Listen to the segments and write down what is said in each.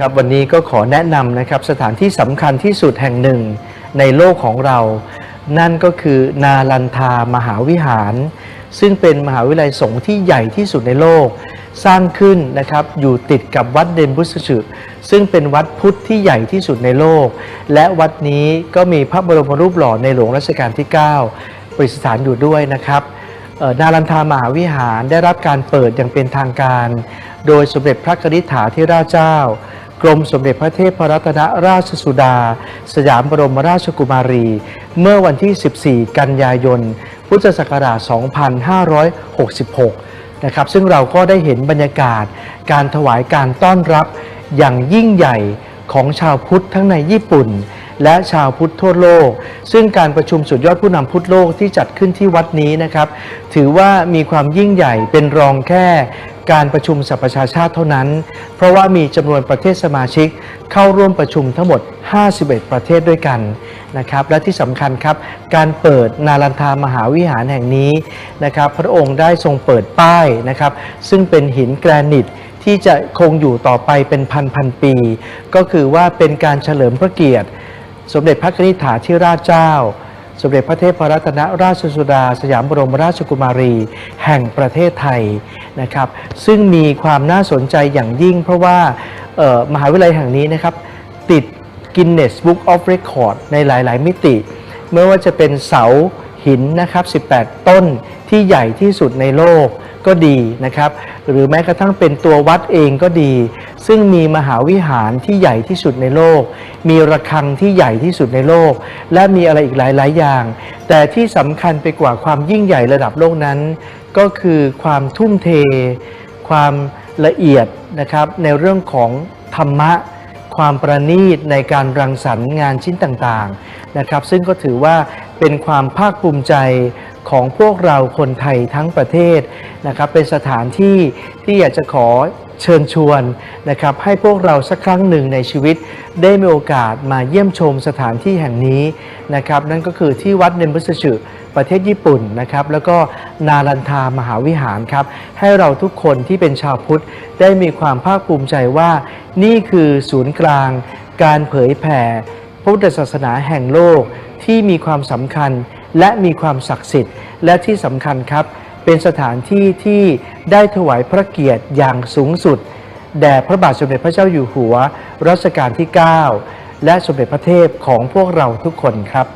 ครับวันนี้ก็ขอแนะนำนะครับสถานที่สำคัญที่สุดแห่งหนึ่งในโลกของเรา นั่นก็คือนาลันทามหาวิหาร ซึ่งเป็นมหาวิทยาลัยสงฆ์ที่ใหญ่ที่สุดในโลก สร้างขึ้นนะครับอยู่ติดกับวัดเดนบุสชึซึ่งเป็นวัดพุทธที่ใหญ่ที่สุดในโลก และวัดนี้ก็มีพระบรมรูปหล่อในหลวงรัชกาลที่ 9 ประดิษฐานอยู่ด้วยนะครับนารันทามหาวิหารได้รับการเปิดอย่างเป็นทางการ โดยสมเด็จพระกนิษฐาธิราชเจ้า กรมสมเด็จพระเทพรัตนราชสุดา สยามบรมราชกุมารี เมื่อวันที่ 14 กันยายน พุทธศักราช 2566 นะครับ ซึ่งเราก็ได้เห็นบรรยากาศ การถวายการต้อนรับอย่างยิ่งใหญ่ของชาวพุทธทั้งในญี่ปุ่น และชาวพุทธทั่วโลก ซึ่งการประชุมสุดยอดผู้นำพุทธโลกที่จัดขึ้นที่วัดนี้นะครับ ถือว่ามีความยิ่งใหญ่เป็นรองแค่ การประชุมสหประชาชาติเท่านั้น เพราะว่ามีจำนวนประเทศสมาชิกเข้าร่วมประชุมทั้งหมด 51 ประเทศด้วยกันนะครับ และที่สำคัญครับ การเปิดนาลันทามหาวิหารแห่งนี้นะครับ พระองค์ได้ทรงเปิดป้ายนะครับ ซึ่งเป็นหินแกรนิตที่จะคงอยู่ต่อไปเป็นพันพันปี ก็คือว่าเป็นการเฉลิมพระเกียรติ สมเด็จพระนิษฐาธิราชเจ้า สมเด็จพระเทพรัตนราชสุดา สยามบรมราชกุมารี แห่งประเทศไทยนะครับ ซึ่งมีความน่าสนใจอย่างยิ่ง เพราะว่ามหาวิทยาลัยแห่งนี้นะครับ ติด Guinness Book of Record ในหลาย ๆ มิติ ไม่ว่าจะเป็นเสาหินนะครับ 18 ต้นที่ใหญ่ที่สุดในโลกก็ดีนะครับ หรือแม้กระทั่งเป็นตัววัดเองก็ดี ซึ่งมีมหาวิหารที่ใหญ่ที่สุดในโลก มีระฆังที่ใหญ่ที่สุดในโลก และมีอะไรอีกหลาย ๆ อย่าง แต่ที่สำคัญไปกว่าความยิ่งใหญ่ระดับโลกนั้น ก็คือความทุ่มเท ความละเอียดนะครับในเรื่องของธรรมะ ความประณีตในการรังสรรค์งานชิ้นต่าง ๆ นะครับ ซึ่งก็ถือว่าเป็นความภาคภูมิใจ ของพวกเราคนไทยทั้งประเทศนะครับเป็นสถานที่ที่อยากจะขอเชิญชวนนะครับให้พวกเราสักครั้งหนึ่งในชีวิต ได้มีโอกาสมาเยี่ยมชมสถานที่แห่งนี้นะครับนั่นก็คือที่วัดเนมบุสสึประเทศญี่ปุ่นนะครับแล้วก็นารันทามหาวิหารครับให้เราทุกคนที่เป็นชาวพุทธได้มีความภาคภูมิใจว่า นี่คือศูนย์กลาง การเผยแผ่พุทธศาสนาแห่งโลกที่มีความสำคัญ และมีความศักดิ์สิทธิ์ และที่สำคัญครับ เป็นสถานที่ที่ได้ถวายพระเกียรติอย่างสูงสุด แด่พระบาทสมเด็จพระเจ้าอยู่หัวรัชกาลที่ 9 และสมเด็จพระเทพของพวกเราทุกคนครับ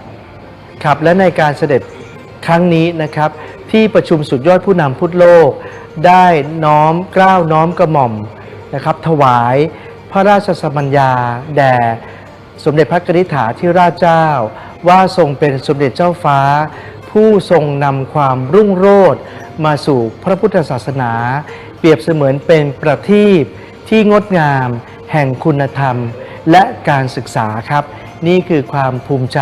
ครับและในการเสด็จครั้งนี้นะครับ ที่ประชุมสุดยอดผู้นำพุทธโลก ได้น้อมกล้าวน้อมกระหม่อมนะครับ ถวายพระราชสมัญญา แด่สมเด็จพระกนิษฐาธิราชเจ้า ว่าทรงเป็นสมเด็จเจ้าฟ้า ผู้ทรงนำความรุ่งโรจน์มาสู่พระพุทธศาสนา เปรียบเสมือนเป็นประทีปที่งดงาม แห่งคุณธรรม และการศึกษาครับ นี่คือความภูมิใจ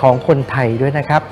ของคนไทยด้วยนะครับ